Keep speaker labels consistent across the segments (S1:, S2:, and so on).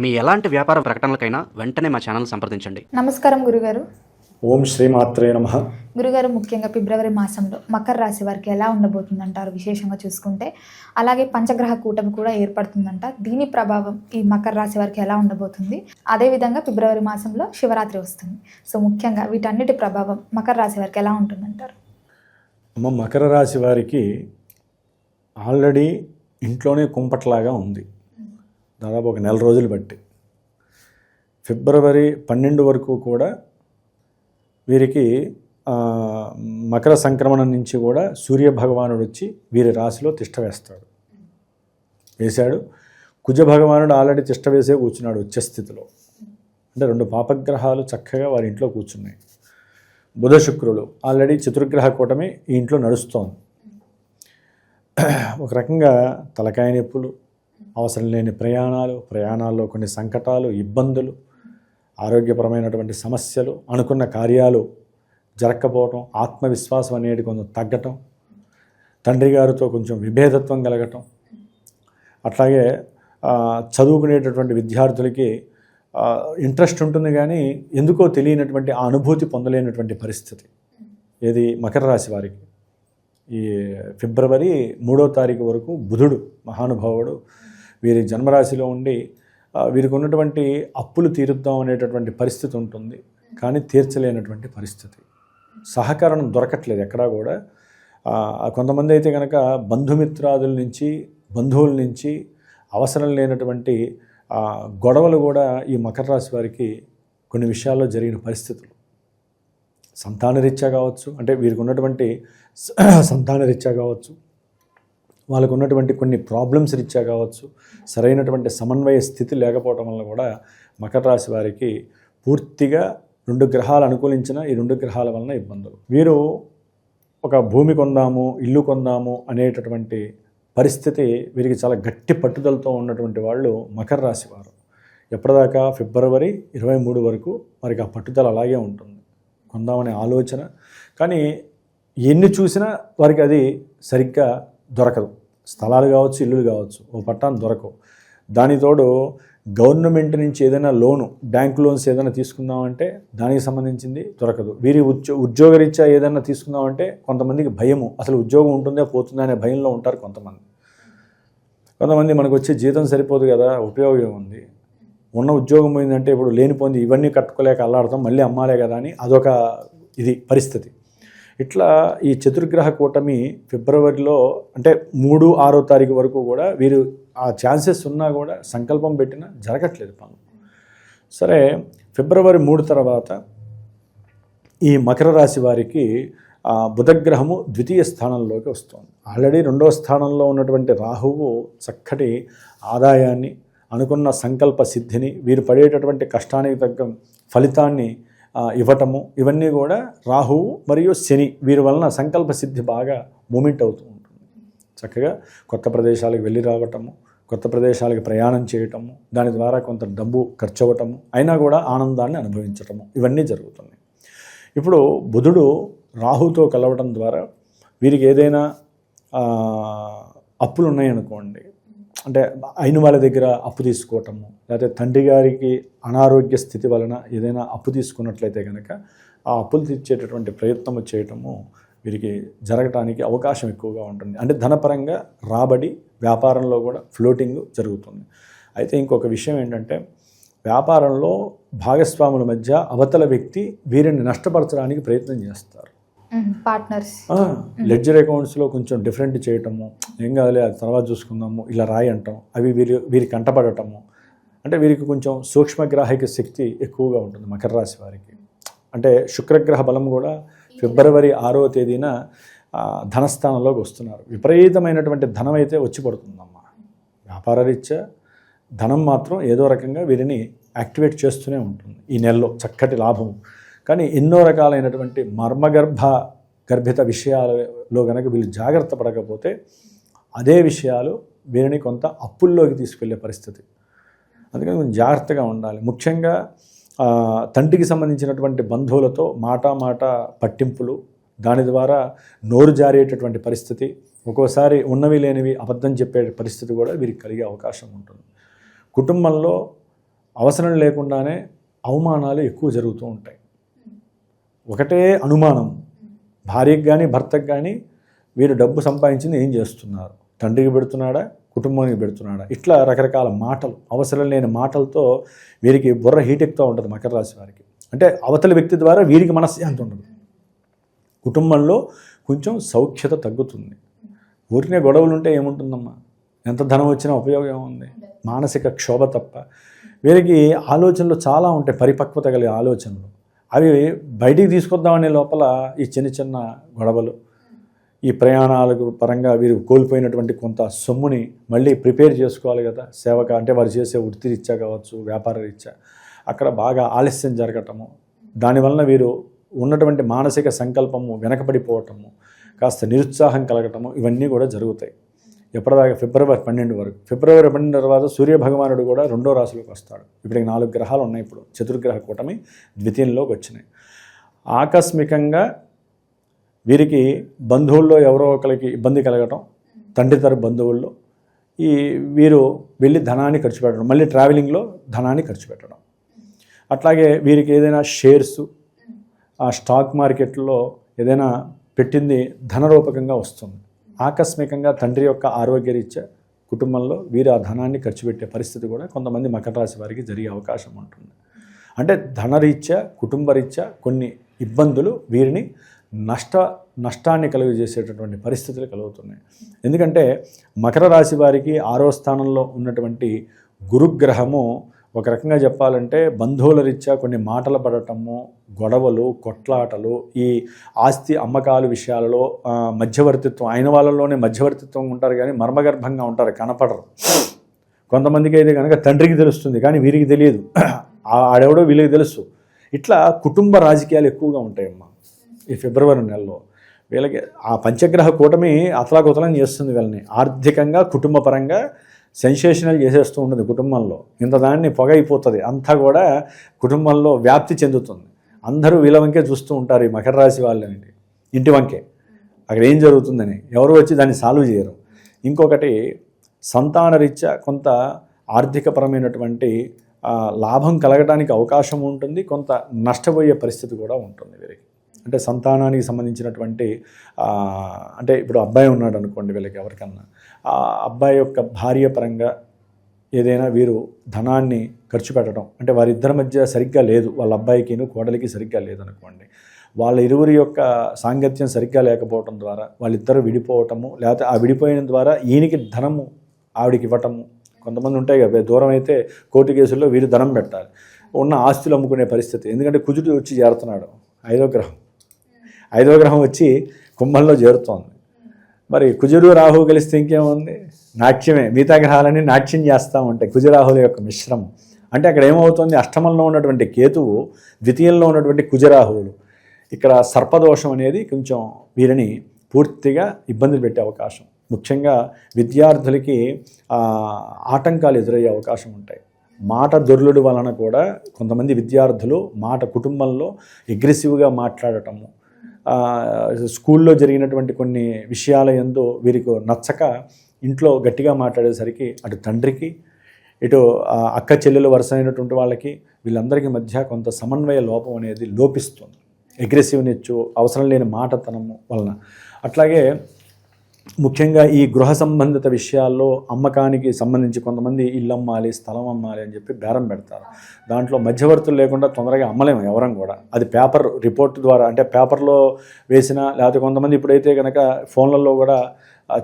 S1: మీ ఎలాంటి వ్యాపార ప్రకటనలకైనా వెంటనే మా ఛానల్ సంప్రదించండి.
S2: నమస్కారం గురుగారు.
S3: ఓం శ్రీమాత్రే నమ.
S2: గురుగారు ముఖ్యంగా ఫిబ్రవరి మాసంలో మకర రాశి వారికి ఎలా ఉండబోతుందంటారు? విశేషంగా చూసుకుంటే అలాగే పంచగ్రహ కూటమి కూడా ఏర్పడుతుందంట. దీని ప్రభావం ఈ మకర రాశి వారికి ఎలా ఉండబోతుంది? అదేవిధంగా ఫిబ్రవరి మాసంలో శివరాత్రి వస్తుంది. సో ముఖ్యంగా వీటన్నిటి ప్రభావం మకర రాశి వారికి ఎలా ఉంటుందంటారు?
S3: అమ్మ మకర రాశి వారికి ఆల్రెడీ ఇంట్లోనే కుంపట్లాగా ఉంది. దాదాపు ఒక నెల రోజులు బట్టి. ఫిబ్రవరి పన్నెండు వరకు కూడా వీరికి మకర సంక్రమణం నుంచి కూడా సూర్య భగవానుడు వచ్చి వీరి రాశిలో తిష్ట వేస్తాడు. వేశాడు. కుజ భగవానుడు ఆల్రెడీ తిష్ట వేసే కూర్చున్నాడు వచ్చే స్థితిలో అంటే రెండు పాపగ్రహాలు చక్కగా వారి ఇంట్లో కూర్చున్నాయి. బుధ శుక్రులు ఆల్రెడీ చతుర్గ్రహ కూటమి ఈ ఇంట్లో నడుస్తోంది. ఒక రకంగా తలకాయ నొప్పులు అవసరం లేని ప్రయాణాలు ప్రయాణాల్లో కొన్ని సంకటాలు ఇబ్బందులు ఆరోగ్యపరమైనటువంటి సమస్యలు అనుకున్న కార్యాలు జరగకపోవటం ఆత్మవిశ్వాసం అనేది కొంచెం తగ్గటం తండ్రి గారితో కొంచెం విభేదత్వం కలగటం అట్లాగే చదువుకునేటటువంటి విద్యార్థులకి ఇంట్రెస్ట్ ఉంటుంది కానీ ఎందుకో తెలియనటువంటి ఆ అనుభూతి పొందలేనటువంటి పరిస్థితి. ఏది? మకర రాశి వారికి. ఈ ఫిబ్రవరి మూడో తారీఖు వరకు బుధుడు మహానుభావుడు వీరి జన్మరాశిలో ఉండి వీరికి ఉన్నటువంటి అప్పులు తీరుద్దాం అనేటటువంటి పరిస్థితి ఉంటుంది. కానీ తీర్చలేనటువంటి పరిస్థితి. సహకారం దొరకట్లేదు ఎక్కడా కూడా. కొంతమంది అయితే కనుక బంధుమిత్రాదుల నుంచి బంధువుల నుంచి అవసరం లేనటువంటి గొడవలు కూడా ఈ మకర రాశి వారికి కొన్ని విషయాల్లో జరిగిన పరిస్థితులు. సంతానరీత్యా కావచ్చు అంటే వీరికి ఉన్నటువంటి సంతాన సంతానరీత్యా కావచ్చు వాళ్ళకు ఉన్నటువంటి కొన్ని ప్రాబ్లమ్స్ రీత్యా కావచ్చు సరైనటువంటి సమన్వయ స్థితి లేకపోవడం వల్ల కూడా మకర రాశి వారికి పూర్తిగా రెండు గ్రహాలు అనుకూలించిన ఈ రెండు గ్రహాల వలన ఇబ్బందులు. వీరు ఒక భూమి కొందాము ఇల్లు కొందాము అనేటటువంటి పరిస్థితి వీరికి చాలా గట్టి పట్టుదలతో ఉన్నటువంటి వాళ్ళు మకర రాశి వారు. ఎప్పటిదాకా ఫిబ్రవరి ఇరవై మూడు వరకు వారికి ఆ పట్టుదల అలాగే ఉంటుంది. కొందామనే ఆలోచన. కానీ ఎన్ని చూసినా వారికి అది సరిగ్గా దొరకదు. స్థలాలు కావచ్చు ఇల్లులు కావచ్చు ఓ పట్టాన్ని దొరకవు. దానితోడు గవర్నమెంట్ నుంచి ఏదైనా లోను బ్యాంక్ లోన్స్ ఏదైనా తీసుకుందామంటే దానికి సంబంధించింది దొరకదు. వీరి ఉద్యో ఉద్యోగరీత్యా ఏదైనా తీసుకుందామంటే కొంతమందికి భయము. అసలు ఉద్యోగం ఉంటుందా పోతుందా అనే భయంలో ఉంటారు కొంతమంది. కొంతమంది మనకు వచ్చే జీతం సరిపోదు కదా ఉపయోగం ఉంది. ఉన్న ఉద్యోగం పోయిందంటే ఇప్పుడు లేనిపోయింది ఇవన్నీ కట్టుకోలేక అల్లాడతాం మళ్ళీ అమ్మాలే కదా అని అదొక ఇది పరిస్థితి. ఇట్లా ఈ చతుర్గ్రహ కూటమి ఫిబ్రవరిలో అంటే మూడు ఆరో తారీఖు వరకు కూడా వీరు ఆ ఛాన్సెస్ ఉన్నా కూడా సంకల్పం పెట్టినా జరగట్లేదు పనులు సరే ఫిబ్రవరి మూడు తర్వాత ఈ మకర రాశి వారికి ఆ బుధగ్రహము ద్వితీయ స్థానంలోకి వస్తుంది. ఆల్రెడీ రెండవ స్థానంలో ఉన్నటువంటి రాహువు చక్కటి ఆదాయాన్ని అనుకున్న సంకల్ప సిద్ధిని వీరు పడేటటువంటి కష్టానికి తగ్గ ఫలితాన్ని ఇవ్వటము ఇవన్నీ కూడా రాహువు మరియు శని వీరి వలన సంకల్ప సిద్ధి బాగా మూమెంట్ అవుతూ ఉంటుంది. చక్కగా కొత్త ప్రదేశాలకు వెళ్ళి రావటము కొత్త ప్రదేశాలకు ప్రయాణం చేయటము దాని ద్వారా కొంత డబ్బు ఖర్చు అవ్వటము అయినా కూడా ఆనందాన్ని అనుభవించటము ఇవన్నీ జరుగుతున్నాయి. ఇప్పుడు బుధుడు రాహుతో కలవటం ద్వారా వీరికి ఏదైనా అప్పులు ఉన్నాయనుకోండి అంటే అయిన వాళ్ళ దగ్గర అప్పు తీసుకోవటము లేకపోతే తండ్రి గారికి అనారోగ్య స్థితి వలన ఏదైనా అప్పు తీసుకున్నట్లయితే కనుక ఆ అప్పులు తీర్చేటటువంటి ప్రయత్నము చేయటము వీరికి జరగటానికి అవకాశం ఎక్కువగా ఉంటుంది. అంటే ధనపరంగా రాబడి వ్యాపారంలో కూడా ఫ్లోటింగ్ జరుగుతుంది. అయితే ఇంకొక విషయం ఏంటంటే వ్యాపారంలో భాగస్వాముల మధ్య అవతల వ్యక్తి వీరిని నష్టపరచడానికి ప్రయత్నం చేస్తారు.
S2: పార్ట్నర్స్
S3: లెడ్జర్ అకౌంట్స్లో కొంచెం డిఫరెంట్ చేయటము ఏం కాదులే అది తర్వాత చూసుకుందాము ఇలా రాయి అంటాం. అవి వీరి వీరి కంటపడటము. అంటే వీరికి కొంచెం సూక్ష్మగ్రాహిక శక్తి ఎక్కువగా ఉంటుంది మకర రాశి వారికి. అంటే శుక్రగ్రహ బలం కూడా ఫిబ్రవరి ఆరో తేదీన ధనస్థానంలోకి వస్తున్నారు. విపరీతమైనటువంటి ధనం అయితే వచ్చి పడుతుందమ్మా. వ్యాపార రీత్యా ధనం మాత్రం ఏదో రకంగా వీరిని యాక్టివేట్ చేస్తూనే ఉంటుంది. ఈ నెలలో చక్కటి లాభం. కానీ ఎన్నో రకాలైనటువంటి మర్మగర్భ గర్భిత విషయాలలో కనుక వీళ్ళు జాగ్రత్త పడకపోతే అదే విషయాలు వీరిని కొంత అప్పుల్లోకి తీసుకెళ్ళే పరిస్థితి. అందుకని కొంచెం జాగ్రత్తగా ఉండాలి. ముఖ్యంగా తండ్రికి సంబంధించినటువంటి బంధువులతో మాట మాట పట్టింపులు దాని ద్వారా నోరు జారేటటువంటి పరిస్థితి ఒక్కోసారి ఉన్నవి లేనివి అబద్ధం చెప్పే పరిస్థితి కూడా వీరికి కలిగే అవకాశం ఉంటుంది. కుటుంబంలో అవసరం లేకుండానే అవమానాలు ఎక్కువ జరుగుతూ ఉంటాయి. ఒకటే అనుమానం. భార్యకి కానీ భర్తకు కానీ వీరు డబ్బు సంపాదించింది ఏం చేస్తున్నారు? తండ్రికి పెడుతున్నాడా? కుటుంబానికి పెడుతున్నాడా? ఇట్లా రకరకాల మాటలు అవసరం లేని మాటలతో వీరికి బుర్ర హీటెక్తో ఉంటుంది మకర రాశి వారికి. అంటే అవతలి వ్యక్తి ద్వారా వీరికి మనశ్శాంతి ఉండదు. కుటుంబంలో కొంచెం సౌఖ్యత తగ్గుతుంది. ఊరినే గొడవలు ఉంటే ఏముంటుందమ్మా? ఎంత ధనం వచ్చినా ఉపయోగం ఏముంది మానసిక క్షోభ తప్ప. వీరికి ఆలోచనలు చాలా ఉంటాయి పరిపక్వత కలిగే ఆలోచనలు. అవి బయటికి తీసుకొద్దామనే లోపల ఈ చిన్న చిన్న గొడవలు ఈ ప్రయాణాలకు పరంగా వీరు కోల్పోయినటువంటి కొంత సొమ్ముని మళ్ళీ ప్రిపేర్ చేసుకోవాలి కదా సేవక అంటే వారు చేసే వృత్తి రీత్యా కావచ్చు వ్యాపార రీత్యా. అక్కడ బాగా ఆలస్యం జరగటము దానివలన వీరు ఉన్నటువంటి మానసిక సంకల్పము వెనకబడిపోవటము కాస్త నిరుత్సాహం కలగటము ఇవన్నీ కూడా జరుగుతాయి. ఎప్పటిదాకా ఫిబ్రవరి పన్నెండు వరకు. ఫిబ్రవరి పన్నెండు తర్వాత సూర్యభగవానుడు కూడా రెండో రాశిలోకి వస్తాడు. ఇప్పటికి నాలుగు గ్రహాలు ఉన్నాయి ఇప్పుడు. చతుర్గ్రహ కూటమి ద్వితీయంలోకి వచ్చినాయి. ఆకస్మికంగా వీరికి బంధువుల్లో ఎవరో ఒకరికి ఇబ్బంది కలగటం తండ్రి తరపు బంధువుల్లో ఈ వీరు వెళ్ళి ధనాన్ని ఖర్చు పెట్టడం మళ్ళీ ట్రావెలింగ్లో ధనాన్ని ఖర్చు పెట్టడం. అట్లాగే వీరికి ఏదైనా షేర్స్ ఆ స్టాక్ మార్కెట్లో ఏదైనా పెట్టింది ధనరూపకంగా వస్తుంది. ఆకస్మికంగా తండ్రి యొక్క ఆరోగ్యరీత్యా కుటుంబంలో వీరు ఆ ధనాన్ని ఖర్చు పెట్టే పరిస్థితి కూడా కొంతమంది మకర రాశి వారికి జరిగే అవకాశం ఉంటుంది. అంటే ధనరీత్యా కుటుంబరీత్యా కొన్ని ఇబ్బందులు వీరిని నష్ట నష్టాన్ని కలుగజేసేటటువంటి పరిస్థితులు కలుగుతున్నాయి. ఎందుకంటే మకర రాశి వారికి ఆరో స్థానంలో ఉన్నటువంటి గురుగ్రహము ఒక రకంగా చెప్పాలంటే బంధువుల రీత్యా కొన్ని మాటలు పడటము గొడవలు కొట్లాటలు ఈ ఆస్తి అమ్మకాలు విషయాలలో మధ్యవర్తిత్వం అయిన వాళ్ళలోనే మధ్యవర్తిత్వం ఉంటారు కానీ మర్మగర్భంగా ఉంటారు కనపడరు. కొంతమందికి అయితే కనుక తండ్రికి తెలుస్తుంది కానీ వీరికి తెలియదు. ఆడెవడో వీళ్ళకి తెలుసు. ఇట్లా కుటుంబ రాజకీయాలు ఎక్కువగా ఉంటాయమ్మా ఈ ఫిబ్రవరి నెలలో. వీళ్ళకి ఆ పంచగ్రహ కూటమి అతలాకుతలం చేస్తుంది వీళ్ళని. ఆర్థికంగా కుటుంబపరంగా సెన్సేషనల్ చేసేస్తూ ఉంటుంది కుటుంబంలో. ఇంత దాన్ని పొగ అయిపోతుంది అంతా కూడా కుటుంబంలో వ్యాప్తి చెందుతుంది. అందరూ వీళ్ళ వంకే చూస్తూ ఉంటారు ఈ మకర రాశి వాళ్ళని. ఇంటి వంకే. అక్కడ ఏం జరుగుతుందని? ఎవరు వచ్చి దాన్ని సాల్వ్ చేయరు. ఇంకొకటి సంతానరీత్యా కొంత ఆర్థికపరమైనటువంటి లాభం కలగడానికి అవకాశం ఉంటుంది. కొంత నష్టపోయే పరిస్థితి కూడా ఉంటుంది వీరికి. అంటే సంతానానికి సంబంధించినటువంటి అంటే ఇప్పుడు అబ్బాయి ఉన్నాడు అనుకోండి వీళ్ళకి ఎవరికన్నా. ఆ అబ్బాయి యొక్క భార్య పరంగా ఏదైనా వీరు ధనాన్ని ఖర్చు పెట్టడం అంటే వారిద్దరి మధ్య సరిగ్గా లేదు వాళ్ళ అబ్బాయికిను కోడలికి సరిగ్గా లేదనుకోండి వాళ్ళ ఇరువురి యొక్క సాంగత్యం సరిగ్గా లేకపోవటం ద్వారా వాళ్ళిద్దరూ విడిపోవటము లేకపోతే ఆ విడిపోయిన ద్వారా ఈయనకి ధనము ఆవిడికి ఇవ్వటము కొంతమంది ఉంటాయి కదా దూరం అయితే కోర్టు కేసుల్లో వీరు ధనం పెట్టాలి. ఉన్న ఆస్తులు అమ్ముకునే పరిస్థితి. ఎందుకంటే కుజుడు వచ్చి చేరుతున్నాడు ఐదో గ్రహం. ఐదో గ్రహం వచ్చి కుంభంలో చేరుతోంది. మరి కుజుడు రాహు కలిస్తే ఇంకేముంది నాట్యమే. మిగతా గ్రహాలన్నీ నాట్యం చేస్తూ ఉంటాయి కుజరాహుల యొక్క మిశ్రమం. అంటే అక్కడ ఏమవుతుంది? అష్టమంలో ఉన్నటువంటి కేతువు ద్వితీయంలో ఉన్నటువంటి కుజరాహువులు. ఇక్కడ సర్పదోషం అనేది కొంచెం వీరిని పూర్తిగా ఇబ్బందులు పెట్టే అవకాశం. ముఖ్యంగా విద్యార్థులకి ఆటంకాలు ఎదురయ్యే అవకాశం ఉంటాయి. మాట దొర్లుడు వలన కూడా కొంతమంది విద్యార్థులు మాట కుటుంబంలో అగ్రెసివ్గా మాట్లాడటము స్కూల్లో జరిగినటువంటి కొన్ని విషయాల ఎందు వీరికి నచ్చక ఇంట్లో గట్టిగా మాట్లాడేసరికి అటు తండ్రికి ఇటు అక్క చెల్లెలు వరుస అయినటువంటి వాళ్ళకి వీళ్ళందరికీ మధ్య కొంత సమన్వయ లోపం అనేది లోపిస్తుంది. అగ్రెసివ్నెస్ అవసరం లేని మాటతనము వలన. అట్లాగే ముఖ్యంగా ఈ గృహ సంబంధిత విషయాల్లో అమ్మకానికి సంబంధించి కొంతమంది ఇల్లు అమ్మాలి స్థలం అమ్మాలి అని చెప్పి బేరం పెడతారు. దాంట్లో మధ్యవర్తులు లేకుండా తొందరగా అమ్మలేము ఎవరం కూడా. అది పేపర్ రిపోర్ట్ ద్వారా అంటే పేపర్లో వేసిన లేకపోతే కొంతమంది ఇప్పుడైతే కనుక ఫోన్లలో కూడా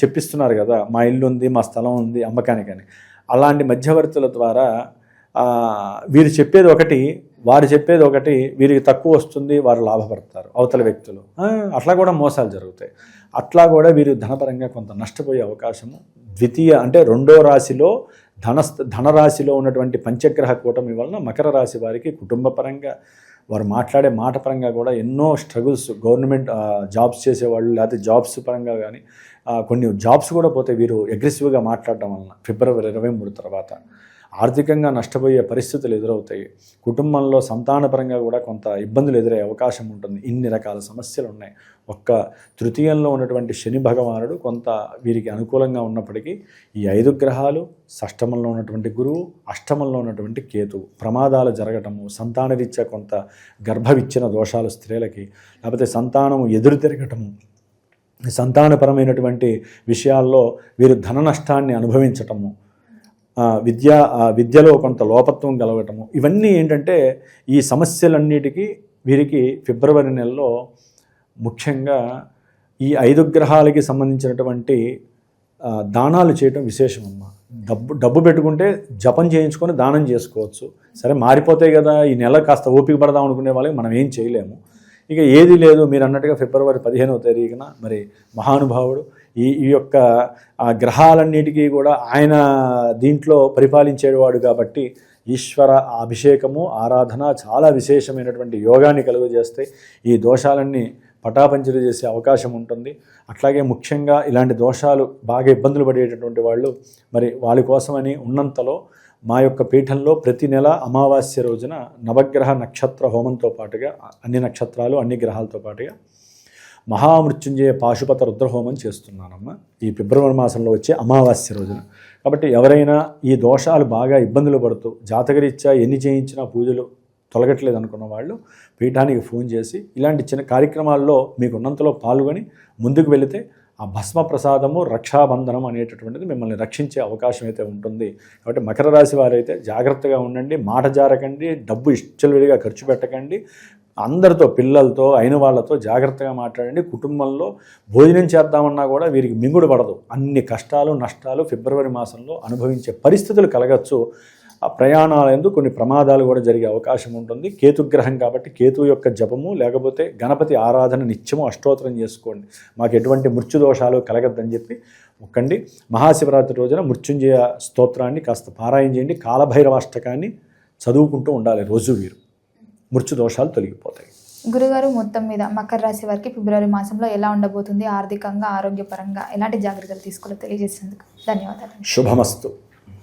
S3: చెప్పిస్తున్నారు కదా మా ఇల్లు ఉంది మా స్థలం ఉంది అమ్మకానికని అలాంటి మధ్యవర్తుల ద్వారా వీరు చెప్పేది ఒకటి వారు చెప్పేది ఒకటి వీరికి తక్కువ వస్తుంది వారు లాభపడతారు అవతల వ్యక్తులు. అట్లా కూడా మోసాలు జరుగుతాయి. అట్లా కూడా వీరు ధనపరంగా కొంత నష్టపోయే అవకాశము. ద్వితీయ అంటే రెండో రాశిలో ధన ధనరాశిలో ఉన్నటువంటి పంచగ్రహ కూటమి వలన మకర రాశి వారికి కుటుంబపరంగా వారు మాట్లాడే మాట పరంగా కూడా ఎన్నో స్ట్రగుల్స్ గవర్నమెంట్ జాబ్స్ చేసేవాళ్ళు లేకపోతే జాబ్స్ పరంగా కానీ కొన్ని జాబ్స్ కూడా పోతే వీరు అగ్రెసివ్గా మాట్లాడడం వలన ఫిబ్రవరి ఇరవై మూడు తర్వాత ఆర్థికంగా నష్టపోయే పరిస్థితులు ఎదురవుతాయి. కుటుంబంలో సంతానపరంగా కూడా కొంత ఇబ్బందులు ఎదురయ్యే అవకాశం ఉంటుంది. ఇన్ని రకాల సమస్యలు ఉన్నాయి. ఒక్క తృతీయంలో ఉన్నటువంటి శని భగవానుడు కొంత వీరికి అనుకూలంగా ఉన్నప్పటికీ ఈ ఐదు గ్రహాలు షష్టమంలో ఉన్నటువంటి గురువు అష్టమంలో ఉన్నటువంటి కేతు ప్రమాదాలు జరగటము సంతానరీత్యా కొంత గర్భవిచ్చిన దోషాలు స్త్రీలకి లేకపోతే సంతానము ఎదురు తిరగటము సంతానపరమైనటువంటి విషయాల్లో వీరు ధన నష్టాన్ని అనుభవించటము విద్య విద్యలో కొంత లోపత్వం కలగటము ఇవన్నీ ఏంటంటే ఈ సమస్యలన్నిటికీ వీరికి ఫిబ్రవరి నెలలో ముఖ్యంగా ఈ ఐదు గ్రహాలకి సంబంధించినటువంటి దానాలు చేయటం విశేషం అమ్మ డబ్బు డబ్బు పెట్టుకుంటే జపం చేయించుకొని దానం చేసుకోవచ్చు. సరే మారిపోతాయి కదా ఈ నెల కాస్త ఓపిక పడదాం అనుకునే వాళ్ళకి మనం ఏం చేయలేము. ఇక ఏది లేదు మీరు అన్నట్టుగా ఫిబ్రవరి పదిహేనవ తారీఖున మరి మహానుభావుడు ఈ ఈ యొక్క ఆ గ్రహాలన్నిటికీ కూడా ఆయన దీంట్లో పరిపాలించేవాడు కాబట్టి ఈశ్వర అభిషేకము ఆరాధన చాలా విశేషమైనటువంటి యోగాన్ని కలుగజేస్తే ఈ దోషాలన్నీ పటాపంచలు చేసే అవకాశం ఉంటుంది. అట్లాగే ముఖ్యంగా ఇలాంటి దోషాలు బాగా ఇబ్బందులు పడేటటువంటి వాళ్ళు మరి వాళ్ళ కోసమని ఉన్నంతలో మా యొక్క పీఠంలో ప్రతి నెల అమావాస్య రోజున నవగ్రహ నక్షత్ర హోమంతో పాటుగా అన్ని నక్షత్రాలు అన్ని గ్రహాలతో పాటుగా మహామృత్యుంజయ పాశుపత రుద్రహోమం చేస్తున్నానమ్మా. ఈ ఫిబ్రవరి మాసంలో వచ్చే అమావాస్య రోజున. కాబట్టి ఎవరైనా ఈ దోషాలు బాగా ఇబ్బందులు పడుతూ జాతకరీత్యా ఎన్ని చేయించినా పూజలు తొలగట్లేదు అనుకున్న వాళ్ళు పీఠానికి ఫోన్ చేసి ఇలాంటి చిన్న కార్యక్రమాల్లో మీకు ఉన్నంతలో పాల్గొని ముందుకు వెళితే ఆ భస్మ ప్రసాదము రక్షాబంధనం అనేటటువంటిది మిమ్మల్ని రక్షించే అవకాశం అయితే ఉంటుంది. కాబట్టి మకర రాశి వారైతే జాగ్రత్తగా ఉండండి మాట జారకండి డబ్బు ఇష్టలుడిగా ఖర్చు పెట్టకండి. అందరితో పిల్లలతో అయిన వాళ్ళతో జాగ్రత్తగా మాట్లాడండి. కుటుంబంలో భోజనం చేద్దామన్నా కూడా వీరికి మింగుడు పడదు. అన్ని కష్టాలు నష్టాలు ఫిబ్రవరి మాసంలో అనుభవించే పరిస్థితులు కలగచ్చు. ఆ ప్రయాణాలందు కొన్ని ప్రమాదాలు కూడా జరిగే అవకాశం ఉంటుంది. కేతుగ్రహం కాబట్టి కేతు యొక్క జపము లేకపోతే గణపతి ఆరాధన నిత్యము అష్టోత్తరం చేసుకోండి. మాకు ఎటువంటి మృత్యు దోషాలు కలగద్దని చెప్పి ఒక్కండి మహాశివరాత్రి రోజున మృత్యుంజయ స్తోత్రాన్ని కాస్త పారాయణ చేయండి. కాలభైరవాష్టకాన్ని చదువుకుంటూ ఉండాలి రోజు వీరు. మృత్యు దోషాలు తొలగిపోతాయి.
S2: గురుగారు మొత్తం మీద మకర రాశి వారికి ఫిబ్రవరి మాసంలో ఎలా ఉండబోతుంది? ఆర్థికంగా ఆరోగ్యపరంగా ఎలాంటి జాగ్రత్తలు తీసుకోవాలో తెలియజేసేందుకు ధన్యవాదాలు.
S3: శుభమస్తు.